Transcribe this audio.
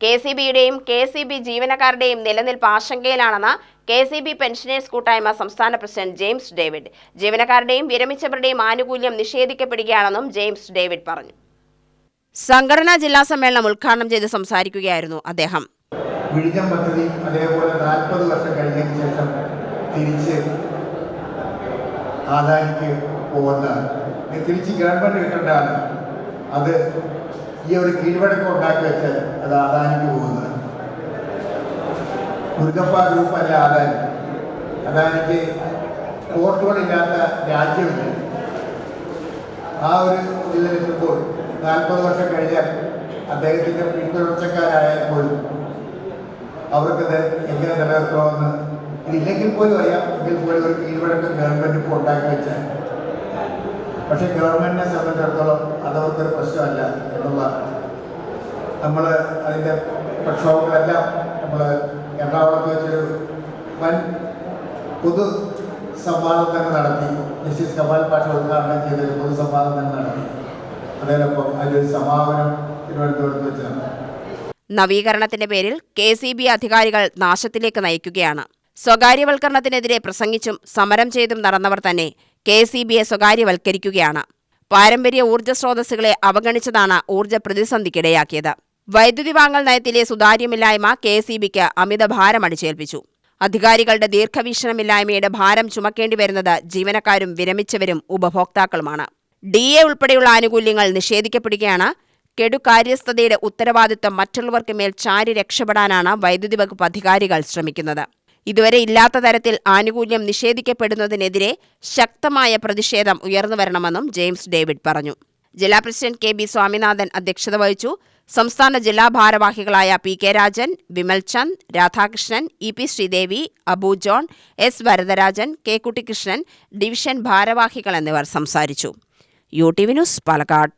K C ബിയുടെയും K C B ജീവനക്കാരുടെയും നിലനിൽപ്പ് ആശങ്കയിലാണെന്ന് കെ സി ബി പെൻഷനേഴ്സ് കൂട്ടായ്മ സംസ്ഥാന പ്രസിഡന്റ് ജെയിംസ് ഡേവിഡ്. ജീവനക്കാരുടെയും വിരമിച്ചവരുടെയും ആനുകൂല്യം നിഷേധിക്കപ്പെടുകയാണെന്നും ജെയിംസ് ഡേവിഡ് പറഞ്ഞു. സംഘടനാ ജില്ലാ സമ്മേളനം ഉദ്ഘാടനം ചെയ്ത് സംസാരിക്കുകയായിരുന്നു അദ്ദേഹം. വിഴിഞ്ഞം പദ്ധതി അതേപോലെ നാൽപ്പത് വർഷം കഴിഞ്ഞതിന് ശേഷം തിരിച്ച് ആദാനിക്ക് പോകുന്ന തിരിച്ച് ഗവൺമെന്റ് കിട്ടേണ്ടതാണ് അത് ഈ ഒരു കീഴ്വഴക്കം ഉണ്ടാക്കി വെച്ച് അത് ആദാനിക്ക് പോകുന്നത്. മുരുകപ്പ ഗ്രൂപ്പ് അല്ല ആദാനി? അദാനിക്ക് പോർട്ടുകളില്ലാത്ത രാജ്യമില്ല. ആ ഒരു ഇതിലെത്തുമ്പോൾ നാൽപ്പത് വർഷം കഴിഞ്ഞാൽ അദ്ദേഹത്തിന്റെ പിന്തുടർച്ചക്കാരായാൽ പോലും അവർക്കത് എങ്ങനെ നിലനിർത്തണമെന്ന് ഇതില്ലെങ്കിൽ പോലും അറിയാം. എങ്കിൽ പോലും ഒരു കീഴ്വഴക്കം ഗവൺമെന്റ് ഇപ്പോൾ ഉണ്ടാക്കി വെച്ചാൽ. പക്ഷേ ഗവൺമെന്റിനെ സംബന്ധിച്ചിടത്തോളം അതവർക്കൊരു പ്രശ്നമല്ല. നമ്മൾ അതിന്റെ പ്രക്ഷോഭങ്ങളെല്ലാം നമ്മൾ എറണാകുളത്ത് വെച്ചൊരു വൻ പൊതു സംവാദം തന്നെ നടത്തി. ജസ്റ്റിസ് കമാൽ പാഷ ഉദ്ഘാടനം ചെയ്തൊരു പൊതു സംവാദം തന്നെ നടത്തി അതോടൊപ്പം അതിലൊരു സമാപനം തിരുവനന്തപുരത്ത് വെച്ച് നവീകരണത്തിന്റെ പേരിൽ കെ സി ബി അധികാരികൾ നാശത്തിലേക്ക് നയിക്കുകയാണ്. സ്വകാര്യവൽക്കരണത്തിനെതിരെ പ്രസംഗിച്ചും സമരം ചെയ്തും നടന്നവർ തന്നെ കെ സി ബിയെ സ്വകാര്യവൽക്കരിക്കുകയാണ്. പാരമ്പര്യ ഊർജ സ്രോതസ്സുകളെ അവഗണിച്ചതാണ് ഊർജ പ്രതിസന്ധിക്കിടയാക്കിയത്. വൈദ്യുതി വാങ്ങൽ നയത്തിലെ സുതാര്യമില്ലായ്മ കെ സി ബിക്ക് അമിത ഭാരം അടിച്ചേൽപ്പിച്ചു. അധികാരികളുടെ ദീർഘവീക്ഷണമില്ലായ്മയുടെ ഭാരം ചുമക്കേണ്ടി വരുന്നത് ജീവനക്കാരും വിരമിച്ചവരും ഉപഭോക്താക്കളുമാണ്. ഡി എ ഉൾപ്പെടെയുള്ള ആനുകൂല്യങ്ങൾ നിഷേധിക്കപ്പെടുകയാണ്. കെടുകാര്യസ്ഥതയുടെ ഉത്തരവാദിത്തം മറ്റുള്ളവർക്ക് മേൽ ചാരി രക്ഷപ്പെടാനാണ് വൈദ്യുതി വകുപ്പ് അധികാരികൾ ശ്രമിക്കുന്നത്. ഇതുവരെ ഇല്ലാത്ത തരത്തിൽ ആനുകൂല്യം നിഷേധിക്കപ്പെടുന്നതിനെതിരെ ശക്തമായ പ്രതിഷേധം ഉയർന്നുവരണമെന്നും ജെയിംസ് ഡേവിഡ് പറഞ്ഞു. ജില്ലാ പ്രസിഡന്റ് കെ ബി സ്വാമിനാഥൻ അധ്യക്ഷത വഹിച്ചു. സംസ്ഥാന ജില്ലാ ഭാരവാഹികളായ P K Rajan Vimal Chand Radhakrishnan E P Sreedevi Abu John S Varadarajan K Kuttikrishnan division ഭാരവാഹികൾ എന്നിവർ സംസാരിച്ചു. U T V news Palakkad.